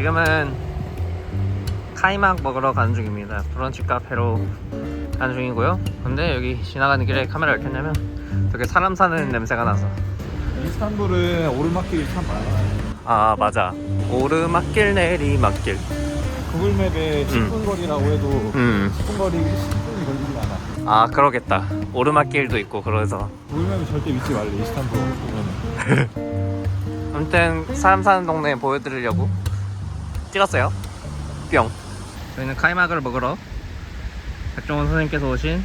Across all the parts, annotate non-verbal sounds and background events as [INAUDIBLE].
지금은 카이막 먹으러 가는 중입니다. 브런치 카페로 가는 중이고요. 근데 여기 지나가는 길에 카메라를 켰냐면 되게 사람 사는 냄새가 나서. 이스탄불은 오르막길이 참 많아. 아 맞아. 오르막길 내리막길. 구글맵에 10분 거리라고 해도 음. 10분 거리 10분이 걸리진 않아. 아 그러겠다. 오르막길도 있고 그래서. 구글맵에 절대 믿지 말래. 이스탄불 보면. [LAUGHS] 아무튼 사람 사는 동네 보여드리려고 찍었어요. 뿅. 저희는 카이막을 먹으러 백종원 선생님께서 오신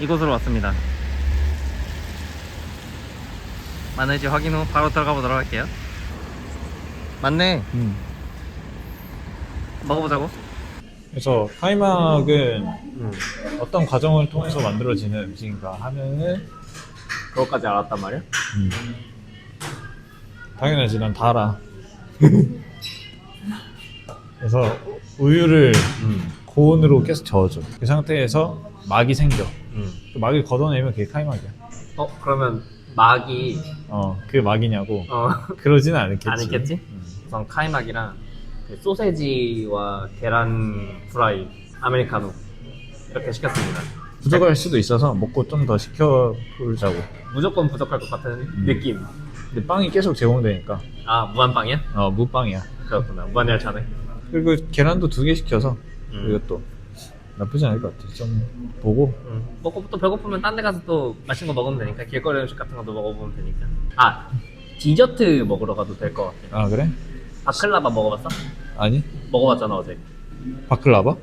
이곳으로 왔습니다. 맞는지 확인 후 바로 들어가 보도록 할게요. 맞네. 음. 먹어보자고. 그래서 카이막은 음. 어떤 과정을 통해서 만들어지는 음식인가 하면은 그것까지 알았단 말이야? 음. 당연하지 난 다 알아. [LAUGHS] 그래서 우유를 음. 고온으로 계속 저어줘. 그 상태에서 막이 생겨. 음. 그 막을 걷어내면 그게 카이막이야. 어 그러면 막이 어, 그게 막이냐고. 어 [LAUGHS] 그러지는 않겠지. 아니겠지? 음. 우선 카이막이랑 그 소세지와 계란 프라이 아메리카노 이렇게 시켰습니다. 부족할 수도 있어서 먹고 좀 더 시켜보자고. 무조건 부족할 것 같은 음. 느낌. 근데 빵이 계속 제공되니까. 아 무한빵이야? 어, 무빵이야. 그렇구나. 무한열차네. 그리고 계란도 두 개 시켜서 음. 이것도 나쁘지 않을 것 같아. 좀 보고. 음. 먹고 또 배고프면 딴 데 가서 또 맛있는 거 먹으면 되니까 길거리 음식 같은 것도 먹어보면 되니까. 아 디저트 먹으러 가도 될 것 같아. 아 그래? 바클라바 먹어봤어? 아니? 먹어봤잖아 어제. 바클라바?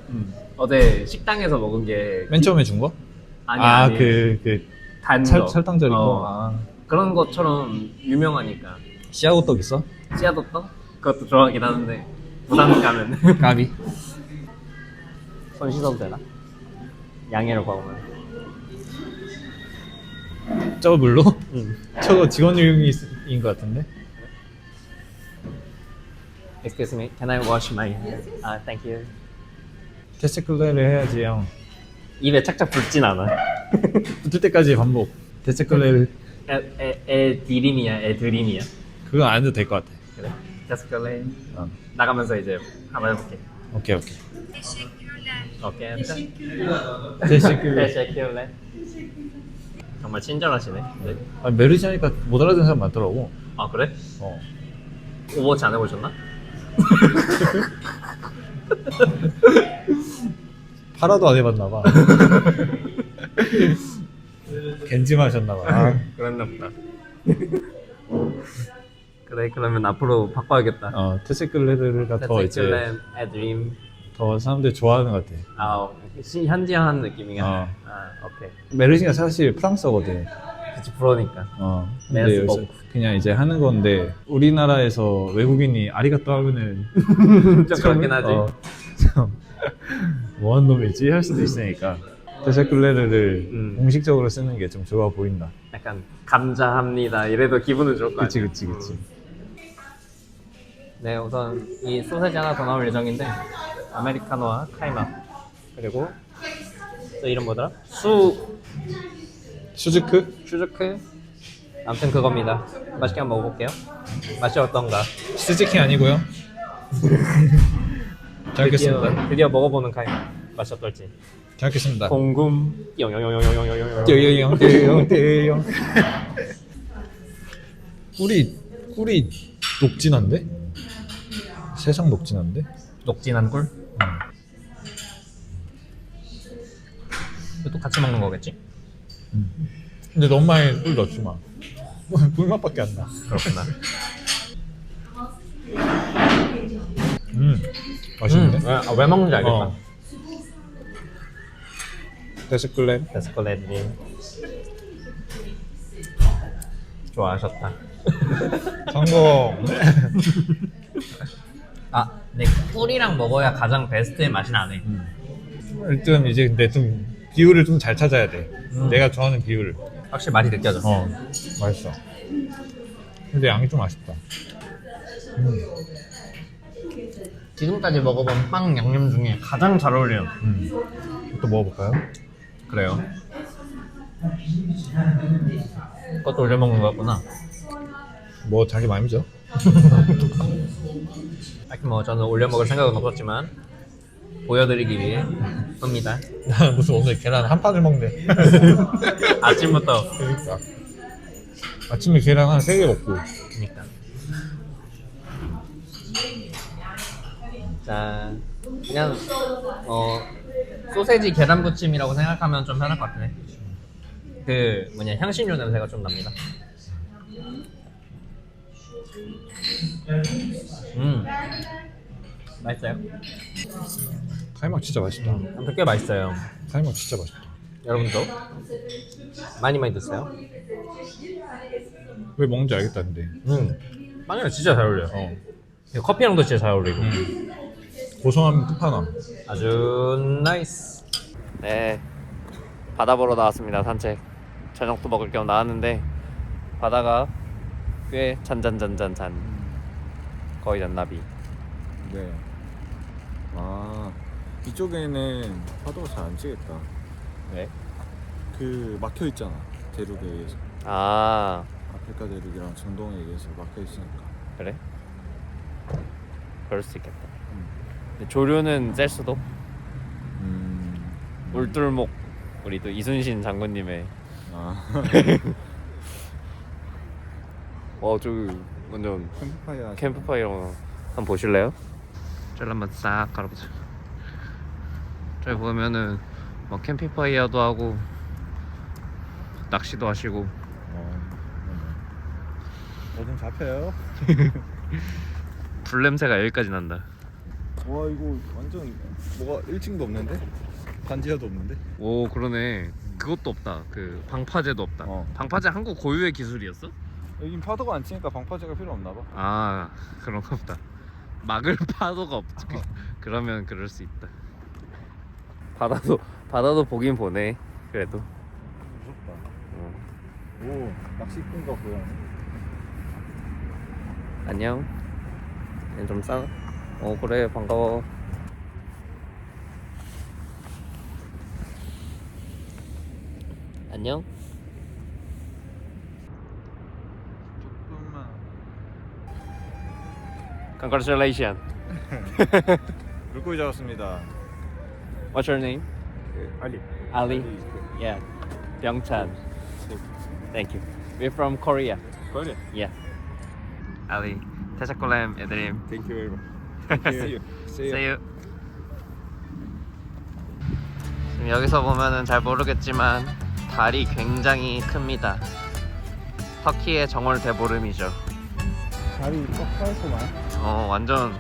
어제 식당에서 먹은 게 맨 처음에 준 거? 아니 아, 아니 그, 그, 단 설, 거. 설탕 절인 어. 거. 아. 그런 것처럼 유명하니까 씨하고 떡 있어? 씨앗 떡 그것도 좋아하긴 하는데 부산 가면 [LAUGHS] 가비. 손 씻어도 되나? 양해를 구하면 저거 물로? 응. 저거 직원용인 것 같은데? Excuse me, can I wash my hands? 아, thank you. 테스클레를 해야지 형. 입에 착착 붙진 않아. [LAUGHS] 붙을 때까지 반복. 테스클레를 에, 에, 에 디림이야, 에 드림이야. 그건 안 해도 될 것 같아. 그래. 데스컬레 어. 나가면서 이제 한번 해볼게. 오케이 오케이. 오케이. 테스클레. 데스컬레. 정말 친절하시네. 네. 아, 메르시 하니까 못 알아듣는 사람 많더라고. 아 그래? 어. 오버워치 안 해보셨나? [LAUGHS] 팔아도 안 해봤나 봐. [LAUGHS] 겐지 마셨나 봐. 아. 그랬나 보다. 그래 그러면 앞으로 바꿔야겠다. 어, 테스클레르가 더 이제 데스컬레, 에 드림. 더 사람들이 좋아하는 것 같아. 아, 시- 현지한 느낌이야. 어. 아, 오케이. 메르시가 사실 프랑스어거든. 그치, 불어니까. 어. 근데 여기서 먹고. 그냥 이제 하는 건데 우리나라에서 외국인이 아리가또 하면은 [LAUGHS] 좀 그렇긴 하지. 어, 좀 뭐한 놈이지 할 수도 있으니까 테스클레르를 음. 공식적으로 쓰는 게 좀 좋아 보인다. 약간 감사합니다. 이래도 기분은 좋을 것 같아. 그치 그치 그치. 네, 우선 이 소세지 하나 더 나올 예정인데 아메리카노와 카이마 그리고 또 이름 뭐더라? 수 슈즈크 슈즈크 아무튼 그겁니다. 맛있게 한번 먹어볼게요. 맛이 어떤가? 스즈키 아니고요. [LAUGHS] 잘 드디어, 먹겠습니다. 드디어 먹어보는 카이마 맛이 어떨지. 잘 먹겠습니다. 공금 영영영영영영영 띠용 띠용 띠용. 꿀이 꿀이 녹진한데? 세상 녹진한데? 녹진한 꿀? 이것도 같이 먹는 거겠지? 근데 너무 많이 꿀 넣지 마. [LAUGHS] 꿀맛밖에 안 나. 그렇구나. 음, 맛있는데? 왜, 아, 왜 먹는지 알겠다. 어. 데스클렌. 데스콜레드님 좋아하셨다. [LAUGHS] 성공. [LAUGHS] 아, 네 꿀이랑 먹어야 가장 베스트의 맛이 나네. 일단 이제 근데 좀 비율을 좀 잘 찾아야 돼. 음. 내가 좋아하는 비율. 확실히 맛이 느껴져. 어, 맛있어. 근데 양이 좀 아쉽다. 음, 지금까지 먹어본 빵 양념 중에 가장 잘 어울려요. 음. 또 먹어볼까요? 그래요. 그것도 올려 먹는 거였구나. 뭐 자기 마음이죠. 딱히 뭐 저는 올려 먹을 생각은 없었지만 보여드리기 위해. 나는 [LAUGHS] 무슨 오늘 계란 한 판을 먹네. [LAUGHS] 아침부터. 그러니까. 아침에 계란 한 세 개 먹고. 그러니까. 자, 그냥 어 소세지 계란 부침이라고 생각하면 좀 편할 것 같네. 그 뭐냐 향신료 냄새가 좀 납니다. 음, 맛있어요. 타이막 진짜 맛있다. 아무튼 꽤 맛있어요. 타이막 진짜 맛있다. 여러분도 많이 많이 드세요. 왜 먹는지 알겠다 근데. 음, 빵이랑 진짜 잘 어울려요. 어. 커피랑도 진짜 잘 어울리고. 고소함 끝판왕. 아주 나이스. 네, 바다 보러 나왔습니다. 산책. 저녁도 먹을 겸 나왔는데 바다가 꽤 잔잔잔잔잔. 거의 잔나비. 네. 아 이쪽에는 파도가 잘 안 치겠다. 왜? 그 막혀 있잖아. 대륙에 의해서 아, 아프리카 대륙이랑 중동에 의해서 막혀 있으니까. 그래? 그럴 수 있겠다. 음. 근데 조류는 셀 수도. 음. 울돌목 우리 또 이순신 장군님의 아 와 [LAUGHS] 저기 완전 캠프파이어. 캠프파이어 한번 보실래요? 저를 한번 싹 갈아보자. 저기 보면은 뭐 캠핑파이어도 하고 낚시도 하시고 어. 뭐좀 잡혀요? [LAUGHS] 불 냄새가 여기까지 난다. 와 이거 완전 뭐가 1층도 없는데? 반지하도 없는데? 오 그러네. 그것도 없다. 그 방파제도 없다. 어. 방파제 한국 고유의 기술이었어? 여긴 파도가 안 치니까 방파제가 필요 없나 봐. 아 그런가 보다. 막을 파도가 없지. 그, 그러면 그럴 수 있다. 바다도 바다도 보긴 보네. 그래도. 무섭다. 어. 오 낚시꾼과 고양이. 안녕. 얘좀 싸. 어 그래 반가워. 안녕. 조금만. Congratulations. 물고기 잡았습니다. What's your name? 알리. Ali. Yeah. Byungchan. Thank you. We're from Korea. 거리. Yeah. Ali. 태자콜렘 애드림. Thank you very much. See you. See See you. 지금 여기서 보면은 잘 모르겠지만 달이 굉장히 큽니다. 터키의 정월 대보름이죠. 다리 꽉 차있구만. 어 완전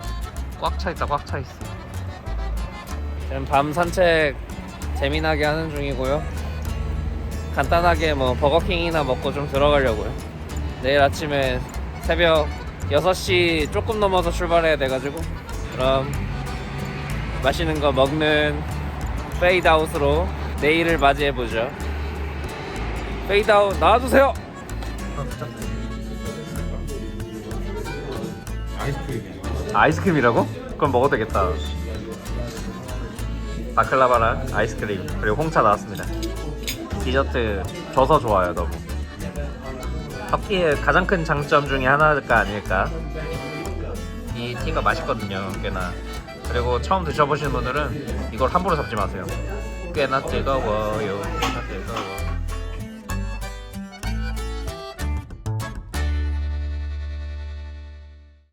꽉 차 있다 꽉 차 있어. 지금 밤 산책 재미나게 하는 중이고요. 간단하게 뭐 버거킹이나 먹고 좀 들어가려고요. 내일 아침에 새벽 6시 조금 넘어서 출발해야 돼가지고 그럼 맛있는 거 먹는 페이드아웃으로 내일을 맞이해보죠. 페이드아웃 나와주세요! 아 이스크림. 아이스크림이라고? 그럼 먹어도 되겠다. 바클라바랑 아이스크림 그리고 홍차 나왔습니다. 디저트 줘서 좋아요 너무. 커피의 가장 큰 장점 중에 하나가 아닐까. 이 티가 맛있거든요 꽤나. 그리고 처음 드셔보시는 분들은 이걸 함부로 잡지 마세요. 꽤나 뜨거워요.